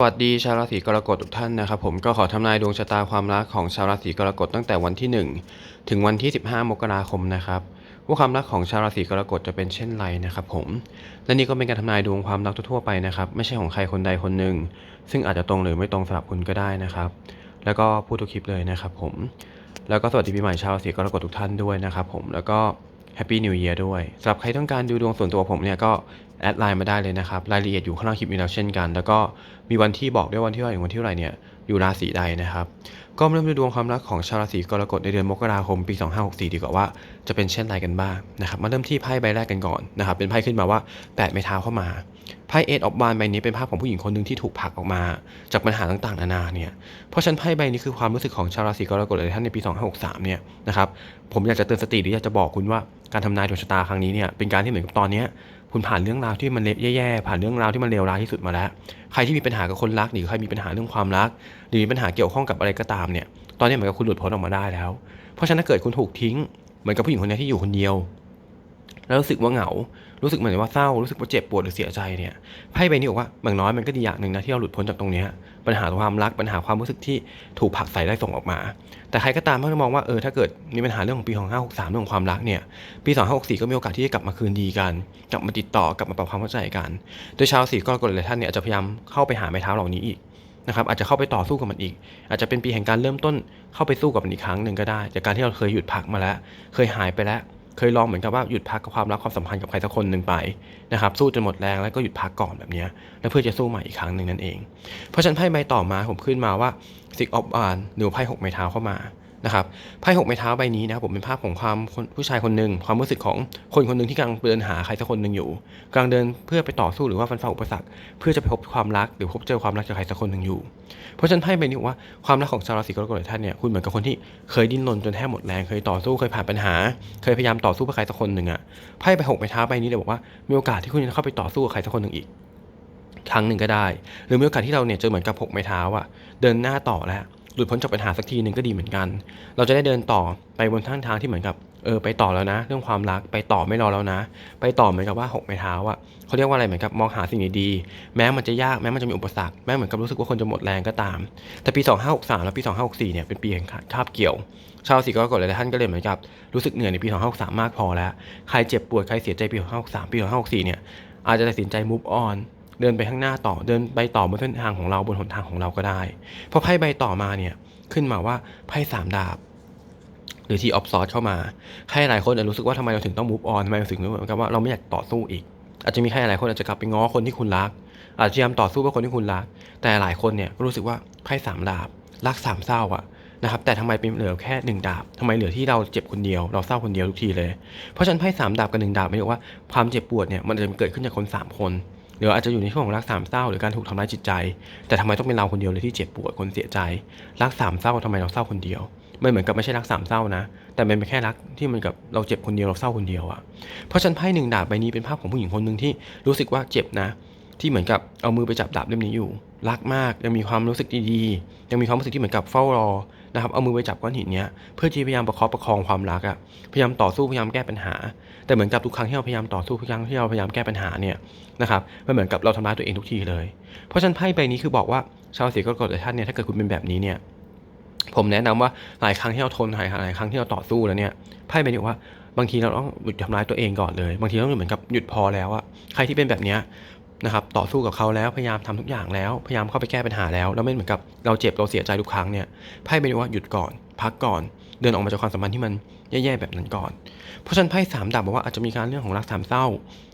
สวัสดีชาวราศีกรกฎทุกท่านนะครับผมก็ขอทำนายดวงชะตาความรักของชาวราศีกรกฎตั้งแต่วันที่ 1 ถึงวันที่ 15 มกราคมนะครับว่าความรักของชาวราศีกรกฎจะเป็นเช่นไรนะครับผมและนี่ก็เป็นการทำนายดวงความรักทั่วๆไปนะครับไม่ใช่ของใครคนใดคนหนึ่ง ซึ่งอาจจะตรงหรือไม่ตรงสำหรับคุณก็ได้นะครับ แล้วก็พูดทุกคลิปเลยนะครับผมแล้วก็สวัสดีปีใหม่ชาวราศีกรกฎทุกท่านด้วยนะครับผมแล้วก็แฮปปี้นิว e ย r ด้วยสำหรับใครต้องการดูดวงส่วนตัวผมเนี่ยก็ แอดไลน์มาได้เลยนะครับ รายละเอียดอยู่ข้างล่างคลิปนี้แล้วเช่นกัน แล้วก็มีวันที่บอกด้วยวันที่เท่าไหร่ถึงวันที่เท่าไหร่เนี่ยอยู่ราศีใดนะครับ ก็เริ่มดูดวงความรักของชาวราศีกรกฎในเดือนมกราคมปี 2564 ดีกว่าว่าจะเป็นเช่นไรกันบ้างนะครับมาเริ่มที่ไพ่ใบแรกกันก่อนนะครับเป็นไพ่ขึ้นมาว่าแปดไม้เท้าเข้ามาไพ่เอทออฟบานใบนี้เป็นภาพของผู้หญิงคนหนึ่งที่ถูกผลักออกมา จากปัญหาต่างๆนานาเนี่ยเพราะฉันไพ่ใบนี้คือความรู้สึกของชาวราศีกรกฎหลายท่านในปี 2563 เนี่ยนะครับผมอยากจะเตือนสติหรืออยากจะบอกคุณว่าการทำนายดวงชะตาครั้งนี้เนี่ยเป็นการที่เหมือนกับตอนนี้ คุณผ่านเรื่องราวที่มันเละแย่ๆ ผ่านเรื่องราวที่มันเลวร้ายที่สุดมาแล้ว ใครที่มีปัญหากับคนรักหรือใครมีปัญหาเรื่องความรัก หรือมีปัญหาเกี่ยวข้องกับอะไรก็ตามเนี่ย ตอนนี้เหมือนกับคุณหลุดพ้นออกมาได้แล้ว เพราะฉะนั้นเกิดคุณถูกทิ้ง เหมือนกับผู้หญิงคนนี้ที่อยู่คนเดียว แล้วรู้สึกว่าเหงา รู้สึกเหมือนว่าเศร้า รู้สึกว่าเจ็บปวดหรือเสียใจเนี่ย ไพ่ใบนี้บอกว่าอย่างน้อยมันก็ดีอย่างหนึ่งนะที่เราหลุดพ้นจากตรงนี้ ปัญหาความรัก ปัญหาความรู้สึกที่ถูกผักใส่ได้ส่งออกมา แต่ใครก็ตามที่มองว่าเออถ้าเกิดมีปัญหาเรื่องของปี2563เรื่องของความรักเนี่ย ปี2564ก็มีโอกาสที่จะกลับมาคืนดีกัน กลับมาติดต่อ กลับมาปรับความเข้าใจกัน โดยชาวสีกรกฎหลายท่านเนี่ยอาจจะพยายามเข้าไปหาไม้เท้าเหล่านี้อีกนะครับอาจจะเข้าไปต่อสู้กับมันอีก อาจจะเป็นปีแห่งการเริ่มต้นเข้าไปสู้กับมันอีกครั้งหนึ่งก็ได้ จากการที่เราเคยหยุดพักมาแล้ว เคยหายไปแล้ว เคยลองเหมือนกับว่าหยุดพักกับความรักความสัมพันธ์กับใครสักคนหนึ่งไปนะครับสู้จนหมดแรงแล้วก็หยุดพักก่อนแบบนี้แล้วเพื่อจะสู้ใหม่อีกครั้งหนึ่งนั่นเอง เพราะฉะนั้นไพ่ใบต่อมาผมขึ้นมาว่า six of wands หรือไพ่หกไม้เท้าเข้ามา นะครับไพ่หกไม้เท้าใบนี้นะครับผมเป็นภาพของความผู้ชายคนหนึ่งความรู้สึกของคนคนหนึ่งที่กำลังเดินหาใครสักคนหนึ่งอยู่กำลังเดินเพื่อไปต่อสู้หรือว่าฟันฝ่าอุปสรรคเพื่อจะไปพบความรักหรือพบเจอความรักจากใครสักคนหนึ่งอยู่ เพราะฉะนั้นไพ่ใบนี้บอกว่าความรักของชาวราศีกรกฎท่านเนี่ยคุณเหมือนกับคนที่เคยดิ้นรนจนแทบหมดแรงเคยต่อสู้เคยผ่านปัญหา เคยพยายามต่อสู้เพื่อใครสักคนหนึ่งอะไพ่ใบหกไม้เท้าใบนี้เลยบอกว่ามีโอกาสที่คุณจะเข้าไปต่อสู้กับใครสักคนหนึ่งอีกครั้งหนึ่งก็ได้ หรือมีโอกาสที่เราเนี่ยเจอเหมือนกับหกไม้เท้าอะเดินหน้าต่อแล้ว หลุดพ้นจากปัญหาสักทีหนึ่งก็ดีเหมือนกัน เราจะได้เดินต่อไปบนทางทางที่เหมือนกับเออไปต่อแล้วนะ เรื่องความรักไปต่อไม่รอแล้วนะ ไปต่อเหมือนกับว่าหกไม้เท้าอะเขาเรียกว่าอะไรเหมือนกับมองหาสิ่งดีๆแม้มันจะยากแม้มันจะมีอุปสรรคแม้เหมือนกับรู้สึกว่าคนจะหมดแรงก็ตาม แต่ปี 2563 และปี 2564 เนี่ยเป็นปีแห่งคาบเกี่ยว ชาวราศีกรกฎหลายท่านก็เลยเหมือนกับรู้สึกเหนื่อยในปี 2563 มากพอแล้ว ใครเจ็บปวดใครเสียใจปี 2563 ปี 2564 เนี่ยอาจจะตัดสินใจ move on เดินไปข้างหน้าต่อเดินไปต่อบนเส้นทางของเราบนหนทางของเราก็ได้เพราะไพ่ใบต่อมาเนี่ยขึ้นมาว่าไพ่สามดาบ หรือที่ออฟซอร์เข้ามาใครหลายคนอาจรู้สึกว่าทำไมเราถึงต้อง move on ทำไมเราถึงรู้เหมือนกับว่าเราไม่อยากต่อสู้อีก อาจจะมีใครหลายคนอาจจะกลับไปง้อคนที่คุณรัก อาจจะพยายามต่อสู้เพื่อคนที่คุณรัก แต่หลายคนเนี่ยก็รู้สึกว่าไพ่สามดาบรักสามเศร้าอะนะครับแต่ทำไมเป็นเหลือแค่หนึ่งดาบทำไมเหลือที่เราเจ็บคนเดียวเราเศร้าคนเดียวทุกทีเลย เพราะฉะนั้นไพ่สามดาบกับหนึ่งดาบไม่ได้ว่าความเจ็บปวดเนี่ยมันจะเกิดขึ้นจากคนสามคน หรืออาจจะอยู่ในช่วงของรักสามเศร้าหรือการถูกทำร้ายจิตใจ แต่ทำไมต้องเป็นเราคนเดียวเลยที่เจ็บปวดคนเสียใจรักสามเศร้าทำไมเราเศร้าคนเดียวมันเหมือนกับไม่ใช่รักสามเศร้านะ แต่มันเป็นแค่รักที่มันกับเราเจ็บคนเดียวเราเศร้าคนเดียวอะเพราะฉันไพ่หนึ่งดาบใบนี้เป็นภาพของผู้หญิงคนหนึ่งที่รู้สึกว่าเจ็บนะ ที่เหมือนกับเอามือไปจับดาบเล่มนี้อยู่ รักมากยังมีความรู้สึกดีๆยังมีความรู้สึกที่เหมือนกับเฝ้ารอ นะครับเอามือไปจับก้อนหินเนี้ยเพื่อที่พยายามประคับประคองความรักอะพยายามต่อสู้พยายามแก้ปัญหา แต่เหมือนกับทุกครั้งที่เราพยายามต่อสู้ทุกครั้งที่เราพยายามแก้ปัญหาเนี่ยนะครับมันเหมือนกับเราทำร้ายตัวเองทุกทีเลย เพราะฉะนั้นไพ่ใบนี้คือบอกว่าชาวราศีกรกฎท่านเนี่ยถ้าเกิดคุณเป็นแบบนี้เนี่ยผมแนะนำว่าหลายครั้งที่เราทนหลายหลายครั้งที่เราต่อสู้แล้วเนี่ยไพ่ใบนี้ว่าบางทีเราต้องหยุดทำร้ายตัวเองก่อนเลย บางทีต้องเหมือนกับหยุดพอแล้วอะใครที่เป็นแบบเนี้ย นะครับต่อสู้กับเขาแล้วพยายามทำทุกอย่างแล้วพยายามเข้าไปแก้ปัญหาแล้วแล้วไม่เหมือนกับเราเจ็บเราเสียใจทุกครั้งเนี่ยไพ่ใบนี้ว่าหยุดก่อนพักก่อน เดินออกมาจากความสัมพันธ์ที่มันแย่ๆแบบนั้นก่อน เพราะฉะนั้นไพ่สามดาบบอกว่าอาจจะมีการเรื่องของรักสามเศร้า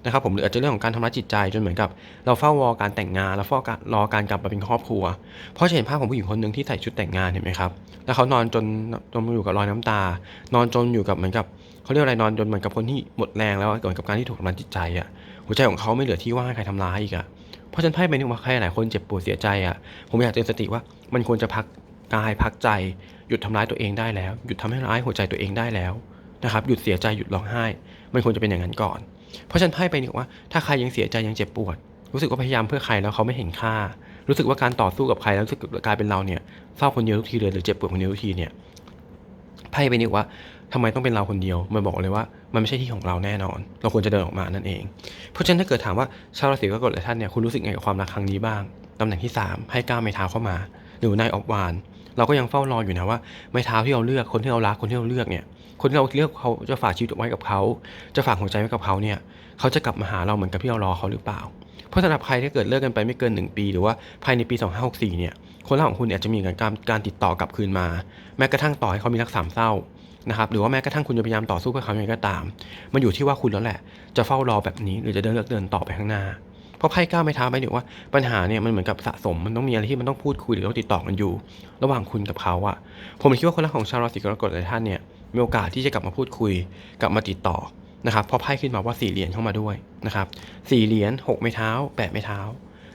นะครับผมหรืออาจจะเรื่องของการทำร้ายจิตใจจนเหมือนกับ เราเฝ้ารอการแต่งงานแล้วเฝ้ารอการกลับมาเป็นครอบครัว เพราะเห็นภาพของผู้หญิงคนหนึ่งที่ใส่ชุดแต่งงานเห็นไหมครับแล้วเขานอนจนจมอยู่กับรอยน้ำตา นอนจนอยู่กับเหมือนกับเขาเรียกอะไรนอนจนเหมือนกับคนที่หมดแรงแล้วอะเกิดกับการที่ถูกทำร้ายจิตใจอะ หัวใจของเขาไม่เหลือที่ว่างให้ใครทำร้ายอีกอะเพราะฉันไพ่ใบนี้ว่าใครหลายคนเจ็บปวดเสียใจอะผมอยากเตือนสติว่ามันควรจะพักกายพักใจ หยุดทำร้ายตัวเองได้แล้ว หยุดทำให้ร้ายหัวใจตัวเองได้แล้วนะครับหยุดเสียใจหยุดร้องไห้ มันควรจะเป็นอย่างนั้นก่อน เพราะฉันไพ่ใบนี้บอกว่าถ้าใครยังเสียใจยังเจ็บปวด รู้สึกว่าพยายามเพื่อใครแล้วเขาไม่เห็นค่า รู้สึกว่าการต่อสู้กับใครแล้วรู้สึกกลายเป็นเราเนี่ยเศร้าคนเดียวทุกทีเลยหรือเจ็บปวดคนเดียวทุกทีเนี่ยไพ่ใบนี้บอกว่าทำไมต้องเป็นเราคนเดียวมันบอกเลยว่า มันไม่ใช่ที่ของเราแน่นอน เราควรจะเดินออกมานั่นเอง เพราะฉะนั้นถ้าเกิดถามว่าชาวราศีกรกฎหลายท่านเนี่ยคุณรู้สึกไงกับความรักครั้งนี้บ้างตำแหน่งที่ 3 ให้ก้าวไม้เท้าเข้ามา หรือนายออบวาน เราก็ยังเฝ้ารออยู่นะว่าไม้เท้าที่เราเลือกคนที่เรารักคนที่เราเลือกเนี่ยคนที่เราเลือกเขาจะฝากชีวิตไว้กับเขา จะฝากหัวใจไว้กับเขาเนี่ยเขาจะกลับมาหาเราเหมือนกับที่เรารอเขาหรือเปล่า เพราะสำหรับใครที่เกิดเลิกกันไปไม่เกิน 1 ปี หรือว่าภายในปี 2564เนี่ยคนรักของคุณเนี่ยจะมีการการติดต่อกลับคืนมา แม้กระทั่งต่อให้เขามีรักสามเศร้า นะครับหรือว่าแม้กระทั่งคุณจะพยายามต่อสู้เพื่อเขาอย่างไรก็ตาม มันอยู่ที่ว่าคุณแล้วแหละ จะเฝ้ารอแบบนี้หรือจะเดินเลือกเดินต่อไปข้างหน้า เพราะไพ่ก้าวไม่ท้าไปเนี่ยว่าปัญหาเนี่ยมันเหมือนกับสะสมมันต้องมีอะไรที่มันต้องพูดคุยหรือต้องติดต่อกันอยู่ ระหว่างคุณกับเขาอะผมคิดว่าคนรักของชาวราศีกรกฎหลายท่านเนี่ยมีโอกาสที่จะกลับมาพูดคุย กลับมาติดต่อนะครับเพราะไพ่ขึ้นมาว่าสี่เหรียญเข้ามาด้วยนะครับสี่เหรียญหกไม้เท้าแปดไม้เท้า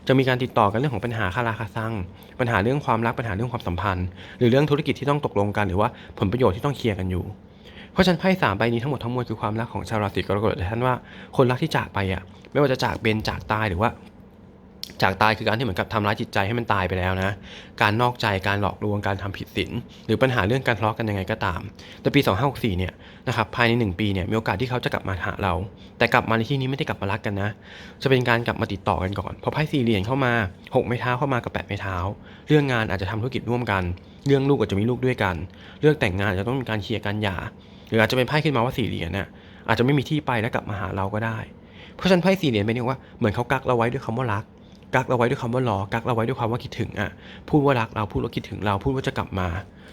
จะมีการติดต่อกันเรื่องของปัญหาคาราคาซัง ปัญหาเรื่องความรักปัญหาเรื่องความสัมพันธ์ หรือเรื่องธุรกิจที่ต้องตกลงกันหรือว่าผลประโยชน์ที่ต้องเคลียร์กันอยู่ เพราะฉะนันไพ่สามใบนี้ทั้งหมดทั้งมวลคือความรักของชาวราศีกรกฎหลายท่านว่าคนรักที่จากไปอะไม่ว่าจะจากเบนจากตายหรือว่าจากตายคือการที่เหมือนกับทำร้ายจิตใจให้มันตายไปแล้วนะ การนอกใจ การหลอกลวง การทำผิดศีล หรือปัญหาเรื่องการทะเลาะกันยังไงก็ตาม แต่ปี 2564 เนี่ย นะครับภายใน 1 ปีเนี่ยมีโอกาสที่เขาจะกลับมาหาเรา แต่กลับมาในที่นี้ไม่ได้กลับมารักกันนะ จะเป็นการกลับมาติดต่อกันก่อนพราะไพ่สี่เหรียญเข้ามา 6 ไม้เท้าเข้ามากับ 8 ไม้เท้า เรื่องงานอาจจะทำธุรกิจร่วมกัน เรื่องลูกอาจจะมีลูกด้วยกัน เรื่องแต่งงานจะต้องมีการเคลียร์กันหย่าหรืออาจจะเป็นไพ่ขึ้นมาว่าสี่เหรียญน่ะอาจจะไม่มีที่ไปแล้วกลับมาหาเราก็ได้ เพราะฉะนั้นไพ่สี่เหรียญเป็นเรียกว่าเหมือนเขากักเราไว้ด้วยคำว่ารักกักเราไว้ด้วยคำว่ารอกักเราไว้ด้วยความว่าคิดถึงอะพูดว่ารักเราพูดว่าคิดถึงเราพูดว่าจะกลับมา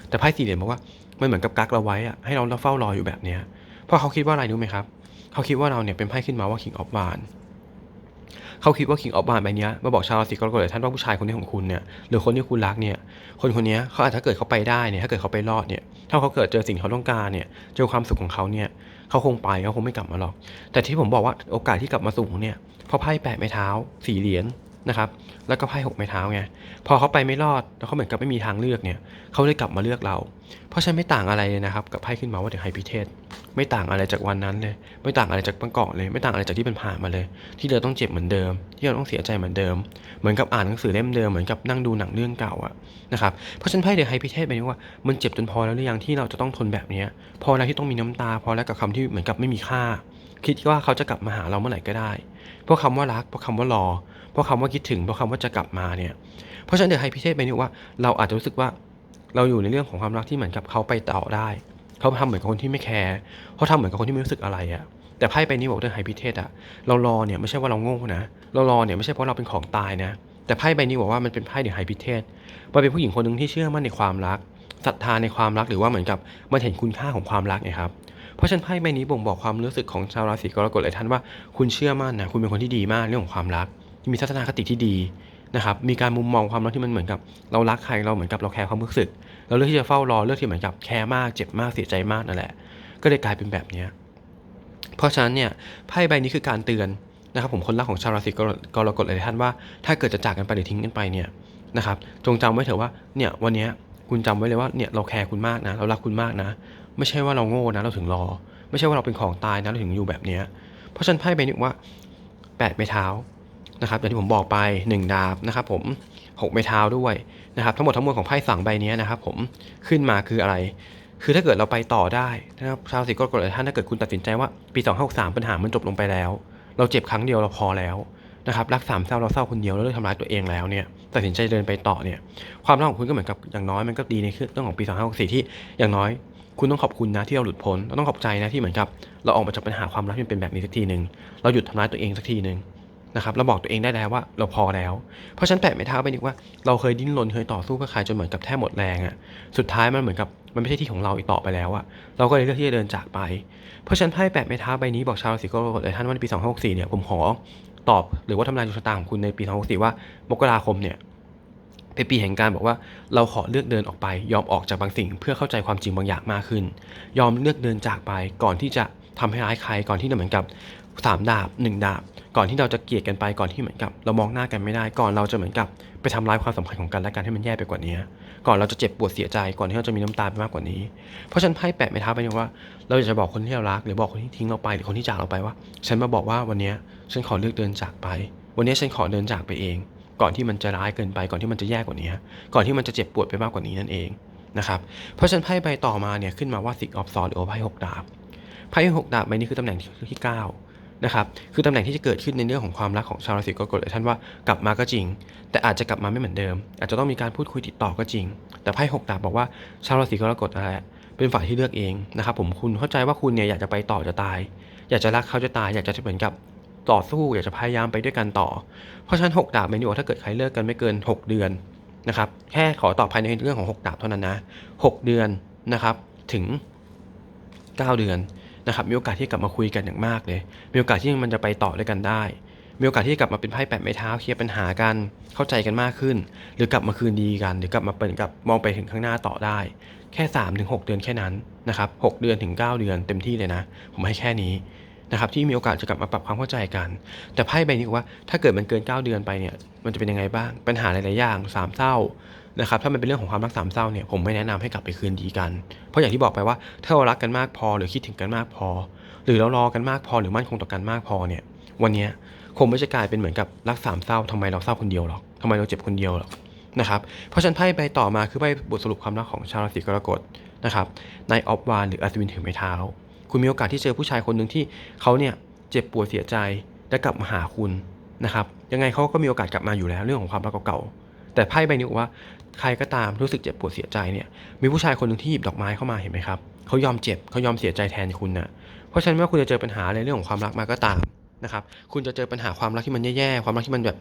แต่ไพ่สี่เหรียญบอกว่า มันเหมือนกับกักเราไว้อะให้เราเฝ้ารออยู่แบบเนี้ยเพราะเขาคิดว่าอะไรรู้ไหมครับ เขาคิดว่าเราเนี่ยเป็นไพ่ขึ้นมาว่า King of w a n เขาคิดว่า King of w a n ใบเนี้ยมาบอกชาวราศีกรกฎเลยท่านว่าผู้ชายคนนี้ของคุณเนี่ยหรือคนที่คุณรักเนี่ยคนคนนี้เขาอาจจะถ้าเกิดเขาไปได้เนี่ยถ้าเกิดเขาไปรอดเนี่ยถ้าเขาเกิดเจอสิ่งเขาต้องการเนี่ยเจอความสุขของเขาเนี่ยเขาคงไปเขาคงไม่กลับมาหรอก แต่ที่ผมบอกว่าโอกาสที่กลับมาสูงเนี่ยเพราะไพ่แปดไม้เท้าสี่เหรียญ นะครับ แล้วก็ไพ่หกไม้เท้าไง พอเขาไปไม่รอด แล้วเขาเหมือนกับไม่มีทางเลือกเนี่ย เขาเลยกลับมาเลือกเรา เพราะฉันไม่ต่างอะไรเลยนะครับ กับไพ่ขึ้นมาว่าเดอะไฮพิเทสไม่ต่างอะไรจากวันนั้นเลย ไม่ต่างอะไรจากเมื่อก่อนเลย ไม่ต่างอะไรจากที่เป็นผ่านมาเลย ที่เราต้องเจ็บเหมือนเดิม ที่เราต้องเสียใจเหมือนเดิม เหมือนกับอ่านหนังสือเล่มเดิม เหมือนกับนั่งดูหนังเรื่องเก่าอะนะครับ เพราะฉันไพ่เดอะไฮพิเทสเป็นว่า มันเจ็บจนพอแล้วหรือยังที่เราจะต้องทนแบบนี้ พอแล้วที่ต้องมีน้ำตา พอแล้วกับคำที่เหมือนกับไม่มีค่า คิดว่าเขาจะกลับมาหาเราเมื่อไหร่ก็ได้เพราะคำว่ารักเพราะคำว่ารอ เพราะคำว่าคิดถึงเพราะคำว่าจะกลับมาเนี่ยเพราะฉะนั้นเดอะไฮพิเทสเป็นว่าเราอาจจะรู้สึกว่าเราอยู่ในเรื่องของความรักที่เหมือนกับเขาไปต่อได้เขาทำเหมือนกับคนที่ไม่แคร์เขาทำเหมือนกับคนที่ไม่รู้สึกอะไรอะแต่ไพ่ใบนี้บอกเรื่องไฮพิเทสอะเรารอเนี่ยไม่ใช่ว่าเราโง่นะเรารอเนี่ยไม่ใช่เพราะเราเป็นของตายนะ แต่ไพ่ใบนี้บอกว่ามันเป็นไพ่เดอะไฮพิเทสมันเป็นผู้หญิงคนหนึ่งที่เชื่อมั่นในความรักศรัทธาในความรักหรือว่าเหมือนกับมันเห็นคุณค่าของความรักไงครับเพราะฉะนั้นไพ่ใบนี้บ่งบอกความรู้สึกของชาวราศีกรกฎหลายท่านว่าคุณเชื่อมั่นนะคุณเป็นคนที่ดีมากเรื่องของความรัก มีทัศนคติที่ดีนะครับมีการมุมมองความรักที่มันเหมือนกับ เรารักใครเราเหมือนกับเราแคร์ความรู้สึก เราเลือกที่จะเฝ้ารอเลือกที่เหมือนกับแคร์มากเจ็บมากเสียใจมากนั่นแหละ ก็เลยกลายเป็นแบบนี้เพราะฉะนั้นเนี่ยไพ่ใบนี้คือการเตือนนะครับผมคนรักของชาวราศีกรกฎหลายท่านว่าถ้าเกิดจะจากกันไปหรือทิ้งกันไปเนี่ยนะครับจงจำไว้เถอะว่าเนี่ยวันนี้คุณจำไว้เลยว่าเนี่ยเราแคร์คุณมากนะ เรารักคุณมากนะ ไม่ใช่ว่าเราโง่นะเราถึงรอ ไม่ใช่ว่าเราเป็นของตายนะเราถึงอยู่แบบเนี้ยเพราะฉะนั้นไพ่ใบนี้ว่าแปดไม้เท้า นะครับอย่างที่ผมบอกไป 1 ดาบนะครับผม6ไม้เท้าด้วยนะครับทั้งหมดทั้งมวลของไพ่สั่งใบนี้นะครับผมขึ้นมาคืออะไร คือถ้าเกิดเราไปต่อได้นะครับชาวสิกรกฎหลายท่านถ้าเกิดคุณตัดสินใจว่าปี2 5 6 3ปัญหามันจบลงไปแล้ว เราเจ็บครั้งเดียวเราพอแล้วนะครับรักสามเศร้าเราเศร้าคนเดียวแล้วเลิกทำร้ายตัวเองแล้วเนี่ยตัดสินใจเดินไปต่อเนี่ยความรักของคุณก็เหมือนกับอย่างน้อยมันก็ดีในเรื่องของปี2 5 6 4ที่อย่างน้อยคุณต้องขอบคุณนะที่เราหลุดพ้นเราต้องขอบใจนะที่เหมือนกับ เราออกมาจากปัญหาความรักที่เป็นแบบนี้สักทีหนึ่งเราหยุดทำร้ายตัวเองสักทีหนึ่ง นะครับเราบอกตัวเองได้แล้วว่าเราพอแล้ว เพราะฉันแปะไม่เท้าไปนึกว่าเราเคยดิ้นรนเคยต่อสู้เพื่อใครจนเหมือนกับแทบหมดแรงอะ่ะสุดท้ายมันเหมือนกับมันไม่ใช่ที่ของเราอีกต่อไปแล้วอะ่ะเราก็เลยเลือกที่จะเดินจากไป เพราะฉันไพ่แปะไม่เท้าใบนี้บอกชาวราศีกรกฎหลยท่านว่าในปี2564เนี่ยผมขอตอบหรือว่าทำนายดวงชะตาของคุณในปี2564ว่ามกราคมเนี่ยเป็นปีแห่งการบอกว่าเราขอเลือกเดินออกไป ยอมออกจากบางสิ่ง เพื่อเข้าใจความจริงบางอย่างมากขึ้น ยอมเลือกเดินจากไปก่อนที่จะทำให้ร้ายใครก่อนที่จะเหมือนกับ สามดาบหนึ่งดาบ ก่อนที่เราจะเกลียดกันไปก่อนที่เหมือนกับ เรามองหน้ากันไม่ได้ก่อนเราจะเหมือนกับไปทำร้ายความสัมพันธ์ของกันและกันให้มันแย่ไปกว่านี้ ก่อนเราจะเจ็บปวดเสียใจก่อนที่เราจะมีน้ำตาไปมากกว่านี้ เพราะฉันไพ่แปะไม่ท้าไปว่า เราอยากจะบอกคนที่เรารัก หรือบอกคนที่ทิ้งเราไปหรือคนที่จากเราไปว่า ฉันมาบอกว่าวันนี้ฉันขอเลือกเดินจากไป วันนี้ฉันขอเดินจากไปเอง ก่อนที่มันจะร้ายเกินไปก่อนที่มันจะแย่กว่านี้ ก่อนที่มันจะเจ็บปวดไปมากกว่านี้นั่นเองนะครับเพราะฉะนันไพ่ใบต่อมาเนี่ยขึ้นมาว่าสิกออฟซอหรือไพ่หกดาบไพ่หกดาบใบนี้คือตำแหน่งที่เก้า นะครับคือตำแหน่งที่จะเกิดขึ้นในเรื่องของความรักของชาวราศีกรกฎหลยท่านว่ากลับมาก็จริง แต่อาจจะกลับมาไม่เหมือนเดิม อาจจะต้องมีการพูดคุยติดต่อก็จริง แต่ไพ่หกดาบบอกว่าชาวราศีกรกฎอะไรอะเป็นฝ่ายที่เลือกเองนะครับผมคุณเข้าใจว่าคุณเนี่ยอยากจะไปต่อจะตาย อยากจะรักเขาจะตาย อยากจะเหมือนกับต่อสู้อยากจะพยายามไปด้วยกันต่อ เพราะฉะนั้นหกดาบเป็นอยู่ว่าถ้าเกิดใครเลิกกันไม่เกิน 6 เดือนนะครับแค่ขอตอบภายในเรื่องของ 6 ดาบเท่านั้นนะ 6 เดือนนะครับถึง 9 เดือน นะครับมีโอกาสที่กลับมาคุยกันอย่างมากเลย มีโอกาสที่มันจะไปต่อด้วยกันได้ มีโอกาสที่กลับมาเป็นไพ่แปดไม้เท้าเคลียร์ปัญหากันเข้าใจกันมากขึ้น หรือกลับมาคืนดีกัน หรือกลับมาเป็นกับมองไปถึงข้างหน้าต่อได้ แค่3าถึงหเดือนแค่นั้นนะครับหเดือนถึง 9 เดือนเต็มที่เลยนะ ผมให้แค่นี้นะครับที่มีโอกาสจะกลับมาปรับความเข้าใจกัน แต่ไพ่ใบนี้บอกว่าถ้าเกิดมันเกิน 9 เดือนไปเนี่ยมันจะเป็นยังไงบ้างปัญหาหลายๆอย่างสามเศร้า นะครับถ้ามันเป็นเรื่องของความรักสามเศร้าเนี่ยผมไม่แนะนำให้กลับไปคืนดีกัน เพราะอย่างที่บอกไปว่าถ้าเรารักกันมากพอ หรือคิดถึงกันมากพอ หรือเรารอกันมากพอหรือมั่นคงต่อกันมากพอเนี่ยวันนี้คงไม่จะกลายเป็นเหมือนกับรักสามเศร้าทำไมเราเศร้าคนเดียวหรอกทำไมเราเจ็บคนเดียวหรอกนะครับเพราะฉันไพ่ใบต่อมาคือไพ่บทสรุปความรักของชาวราศีกรกฎนะครับในออฟวานหรืออัศวินถือไม้เท้า คุณมีโอกาสที่เจอผู้ชายคนหนึ่งที่เขาเนี่ยเจ็บปวดเสียใจและกลับมาหาคุณนะครับยังไงเขาก็มีโอกาสกลับมาอยู่แล้วเรื่องของความรักเก่าๆ แต่ไพ่ใบนี้บอกว่าใครก็ตามรู้สึกเจ็บปวดเสียใจเนี่ยมีผู้ชายคนหนึ่งที่หยิบดอกไม้เข้ามาเห็นไหมครับเขายอมเจ็บเขายอมเสียใจแทนคุณนะเพราะฉะนั้นเมื่อคุณจะเจอปัญหาในเรื่องของความรักมาก็ตามนะครับคุณจะเจอปัญหาความรักที่มันแย่ๆความรักที่มันแบบ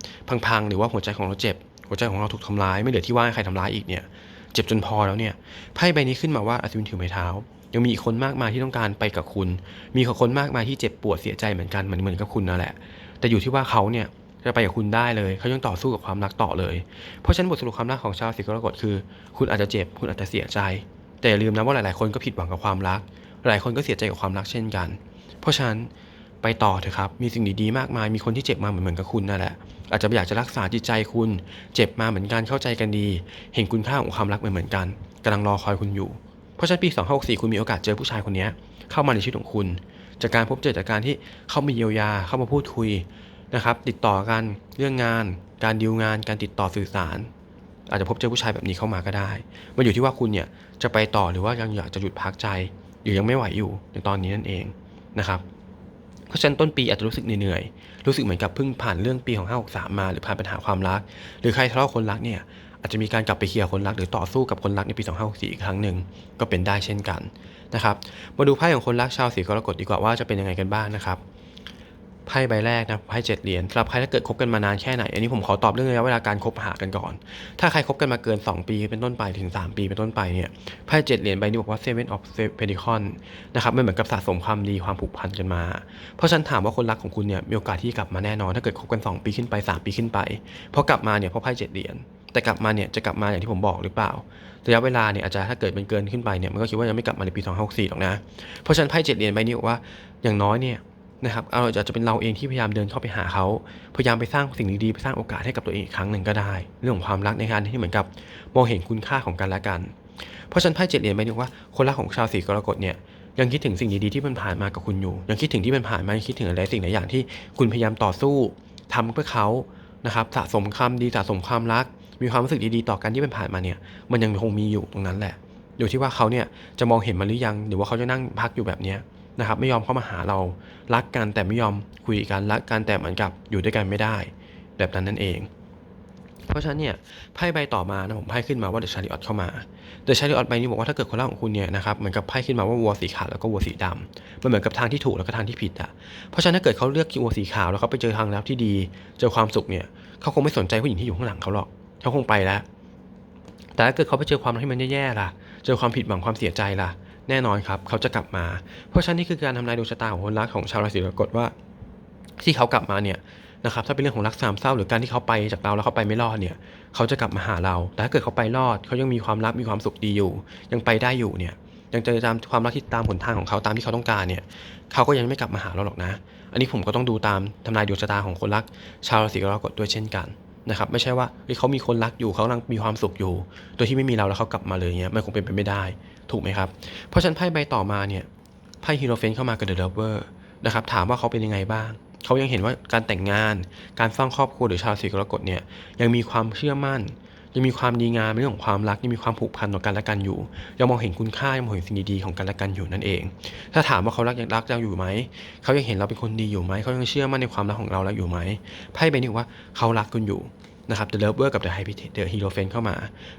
พังๆหรือว่าหัวใจของเราเจ็บ หัวใจของเราถูกทำร้ายไม่เหลือที่ว่าให้ใครทำร้ายอีกเนี่ยเจ็บจนพอแล้วเนี่ยไพ่ใบนี้ขึ้นมาว่าอัศวินถือไม้เท้ายังมีอีกคนมากมายที่ต้องการไปกับคุณ มีคนมากมายที่เจ็บปวดเสียใจเหมือนกันเหมือนเหมือนกับคุณนั่นแหละ แต่อยู่ที่ว่าเขาเนี่ย จะไปกับคุณได้เลย เขายังต่อสู้กับความรักต่อเลย เพราะฉะนั้นบทสรุปความรักของชาวราศีกรกฎคือ คุณอาจจะเจ็บ คุณอาจจะเสียใจ แต่อย่าลืมนะว่าหลายๆ คนก็ผิดหวังกับความรัก หลายคนก็เสียใจกับความรักเช่นกัน เพราะฉะนั้นไปต่อเถอะครับ มีสิ่งดีๆมากมาย มีคนที่เจ็บมาเหมือนเหมือนกับคุณนั่นแหละ อาจจะอยากจะรักษาจิตใจคุณ เจ็บมาเหมือนกัน เข้าใจกันดี เห็นคุณค่าของความรักเหมือนเหมือนกันกำลังรอคอยคุณอยู่ เพราะฉะนั้นปี2564คุณมีโอกาสเจอผู้ชายคนนี้เข้ามาในชีวิตของคุณ จากการพบเจอจากการที่เขามาเยียวยา เข้ามาพูดคุย นะครับ ติดต่อกันเรื่องงาน การดีลงาน การติดต่อสื่อสาร อาจจะพบเจอผู้ชายแบบนี้เข้ามาก็ได้มันอยู่ที่ว่าคุณเนี่ยจะไปต่อหรือว่ายังอยากจะหยุดพักใจหรือยังไม่ไหวอยู่ในตอนนี้นั่นเองนะครับเพราะฉะนั้นต้นปีอาจจะรู้สึกเหนื่อยๆรู้สึกเหมือนกับเพิ่งผ่านเรื่องปีของ563มาหรือผ่านปัญหาความรัก หรือใครทะเลาะคนรักเนี่ยอาจจะมีการกลับไปเคลียร์คนรักหรือต่อสู้กับคนรักในปี2564อีกครั้งหนึ่งก็เป็นได้เช่นกันนะครับมาดูไพ่ของคนรักชาวสีกรกฎดีกว่าว่าจะเป็นยังไงกันบ้างนะครับ ไพ่ใบแรกนะไพ่เจ็ดเหรียญสำหรับใครถ้าเกิดคบกันมานานแค่ไหน อันนี้ผมขอตอบเรื่องระยะเวลาการคบหากันก่อน ถ้าใครคบกันมาเกิน 2 ปีเป็นต้นไปถึง 3 ปีเป็นต้นไปเนี่ยไพ่เจ็ดเหรียญใบนี้บอกว่า seven of pentacle นนะครับมันเหมือนกับสะสมความดีความผูกพันกันมา เพราะฉันถามว่าคนรักของคุณเนี่ยมีโอกาสที่กลับมาแน่นอน ถ้าเกิดคบกัน 2 ปีขึ้นไป 3 ปีขึ้นไปพอกลับมาเนี่ยเพราะไพ่เจ็ดเหรียญแต่กลับมาเนี่ยจะกลับมาอย่างที่ผมบอกหรือเปล่าระยะเวลาเนี่ยอาจจะถ้าเกิดมันเกินขึ้นไปเนี่ยมันก็คิดว่ายังไม่กลับมาในปี 2564หรอกนะเพราะฉะนั้นไพ่เจ็ดเหรียญใบนี้บอกว่าอย่างน้อยเนี่ย นะครับเอาอาจจะเป็นเราเองที่พยายามเดินเข้าไปหาเขา พยายามไปสร้างสิ่งดีๆไปสร้างโอกาสให้กับตัวเองอีกครั้งหนึ่งก็ได้ เรื่องของความรักในการที่เหมือนกับมองเห็นคุณค่าของกันและกัน เพราะฉันไพ่เจ็ดเหรียญหมายถึงว่าคนรักของชาวสีกรกฎเนี่ยยังคิดถึงสิ่งดีๆที่มันผ่านมากับคุณอยู่ ยังคิดถึงที่มันผ่านมายังคิดถึงอะไรสิ่งหลายอย่างที่คุณพยายามต่อสู้ทำเพื่อเขานะครับสะสมความดีสะสมความรัก มีความรู้สึกดีๆต่อกันที่มันผ่านมาเนี่ยมันยังคงมีอยู่ตรงนั้นแหละอยู่ที่ว่าเขาเนี่ยจะมองเห็นมันหรือยัง หรือว่าเขาจะนั่งพักอยู่แบบเนี้ย นะครับไม่ยอมเข้ามาหาเรารักกันแต่ไม่ยอมคุยกันรักกันแต่เหมือนกับอยู่ด้วยกันไม่ได้ แบบนั้นนั่นเอง เพราะฉะนั้นเนี่ยไพ่ใบต่อมานะผมไพ่ขึ้นมาว่าเดอะชาริออตเข้ามาเดอะชาริออตใบนี้บอกว่าถ้าเกิดคนรักของคุณเนี่ยนะครับเหมือนกับไพ่ขึ้นมาว่าวัวสีขาวแล้วก็วัวสีดำมันเหมือนกับทางที่ถูกแล้วก็ทางที่ผิดอะเพราะฉะนั้นถ้าเกิดเขาเลือกวัวสีขาวแล้วเขาไปเจอทางลับที่ดี เจอความสุขเนี่ยเขาคงไม่สนใจผู้หญิงที่อยู่ข้างหลังเขาหรอกเขาคงไปแล้วแต่ถ้าเกิดเขาไปเจอความรักที่มันแย่ๆล่ะ เจอความผิดหวังความเสียใจล่ะ แน่นอนครับ เขาจะกลับมา เพราะฉะนั้นนี่คือการทำนายดวงชะตาของคนรักของชาวราศีกรกฎว่า ที่เขากลับมาเนี่ยนะครับถ้าเป็นเรื่องของรักสามเศร้าหรือการที่เขาไปจากเราแล้วเขาไปไม่รอดเนี่ย เขาจะกลับมาหาเรา แต่ถ้าเกิดเขาไปรอดเขายังมีความรักมีความสุขดีอยู่ ยังไปได้อยู่เนี่ยยังเจอตามความรักที่ตามหนทางของเขาตามที่เขาต้องการเนี่ย เขาก็ยังไม่กลับมาหาเราหรอกนะ อันนี้ผมก็ต้องดูตามทำนายดวงชะตาของคนรัก ชาวราศีกรกฎด้วยเช่นกัน นะครับไม่ใช่ว่าเขามีคนรักอยู่เขากำลังมีความสุขอยู่ โดยที่ไม่มีเราแล้วเขากลับมาเลยเงี้ยมันคงเป็นไปไม่ได้ ถูกไหมครับ เพราะฉะนั้นไพ่ใบต่อมาเนี่ยไพ่ฮีโรเฟนเข้ามากับเดอะเลเวอร์นะครับถามว่าเขาเป็นยังไงบ้างเขายังเห็นว่าการแต่งงาน การสร้างครอบครัวหรือชาวสีกรกฎเนี่ยยังมีความเชื่อมั่น ยังมีความดีงามในเรื่องของความรักยังมีความผูกพันต่อกันและกันอยู่ ยังมองเห็นคุณค่ายังมองเห็นสิ่งดีๆของกันและกันอยู่นั่นเอง ถ้าถามว่าเขารักยังรักเราอยู่ไหมเขายังเห็นเราเป็นคนดีอยู่ไหมเขายังเชื่อมั่นในความรักของเราแล้วอยู่ไหมไพ่ใบนี้บอกว่าเขารักคุณอยู่นะครับ The Lover กับ The High The Hero f r i e n d เข้ามา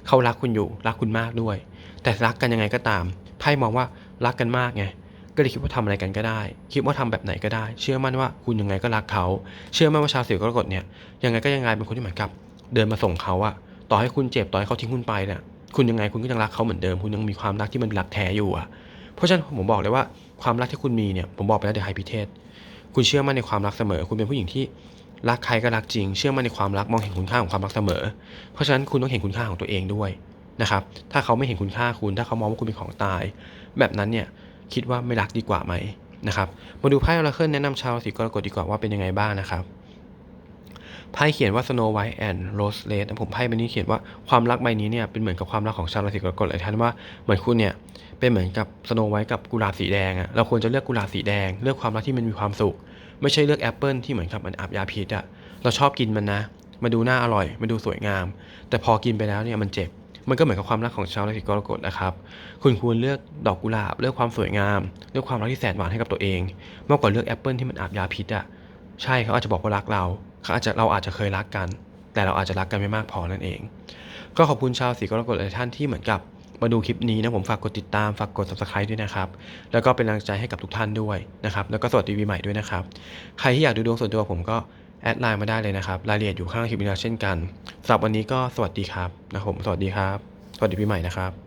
เขารักคุณอยู่รักคุณมากด้วย แต่รักกันยังไงก็ตามไพ่มองว่ารักกันมากไงก็เลยคิดว่าทำอะไรกันก็ได้ คิดว่าทำแบบไหนก็ได้ เชื่อมั่นว่าคุณยังไงก็รักเขา เชื่อมั่นว่าชาวสิวกรกฎเนี่ยยังไงก็ยังไงเป็นคนที่เหมือนกับ เดินมาส่งเขาอะ ต่อให้คุณเจ็บต่อให้เขาทิ้งคุณไปเนี่ยคุณยังไงคุณก็ยังรักเขาเหมือนเดิม คุณยังมีความรักที่มันรักแท้อยู่อะเพราะฉะนั้นผมบอกเลยว่าความรักที่คุณมีเนี่ยผมบอกไปแล้วเดี๋ยวไฮพิเทศคุณเชื่อมั่นในความรักเสมอ คุณเป็นผู้หญิงที่รักใครก็รักจริง เชื่อมั่นในความรักมองเห็นคุณค่าของความรักเสมอ เพราะฉะนั้นคุณต้องเห็นคุณค่าของตัวเองด้วยนะครับถ้าเขาไม่เห็นคุณค่าคุณ ถ้าเขามองว่าคุณเป็นของตาย แบบนั้นเนี่ยคิดว่าไม่รักดีกว่าไหมนะครับมาดูไพ่ออราเคิลแนะนำชาวราศีกรกฎดีกว่าว่าเป็นยังไงบ้างนะครับ ไพ่เขียนว่า Snow White and Rose Red ผมไพ่ใบนี้เขียนว่าความรักใบนี้เนี่ยเป็นเหมือนกับความรักของชาวราศีกรกฎเลยท่านว่าเหมือนคุณเนี่ยเป็นเหมือนกับ Snow White กับกุหลาบสีแดงอะเราควรจะเลือกกุหลาบสีแดง เลือกความรักที่มันมีความสุข ไม่ใช่เลือกแอปเปิลที่เหมือนกับมันอาบยาพิษอะเราชอบกินมันนะมาดูน่าอร่อยมาดูสวยงาม แต่พอกินไปแล้วเนี่ยมันเจ็บมันก็เหมือนกับความรักของชาวราศีกรกฎนะครับ คุณควรเลือกดอกกุหลาบ เลือกความสวยงาม เลือกความรักที่แสนหวานให้กับตัวเอง มากกว่าเลือกแอปเปิลที่มันอาบยาพิษอะใช่เขาอาจจะบอกว่ารักเรา เขาอาจจะเราอาจจะเคยรักกัน แต่เราอาจจะรักกันไม่มากพอนั่นเอง ก็ขอบคุณชาวสีกรกฎหลายท่านที่เหมือนกับมาดูคลิปนี้นะผมฝากกดติดตามฝากกด subscribe ด้วยนะครับ แล้วก็เป็นกำลังใจให้กับทุกท่านด้วยนะครับ แล้วก็สวัสดีปีใหม่ด้วยนะครับ ใครที่อยากดูดวงส่วนตัวผมก็แอดไลน์มาได้เลยนะครับ รายละเอียดอยู่ข้างคลิปนี้เช่นกันสำหรับวันนี้ก็สวัสดีครับนะครับผมสวัสดีครับ สวัสดีปีใหม่นะครับ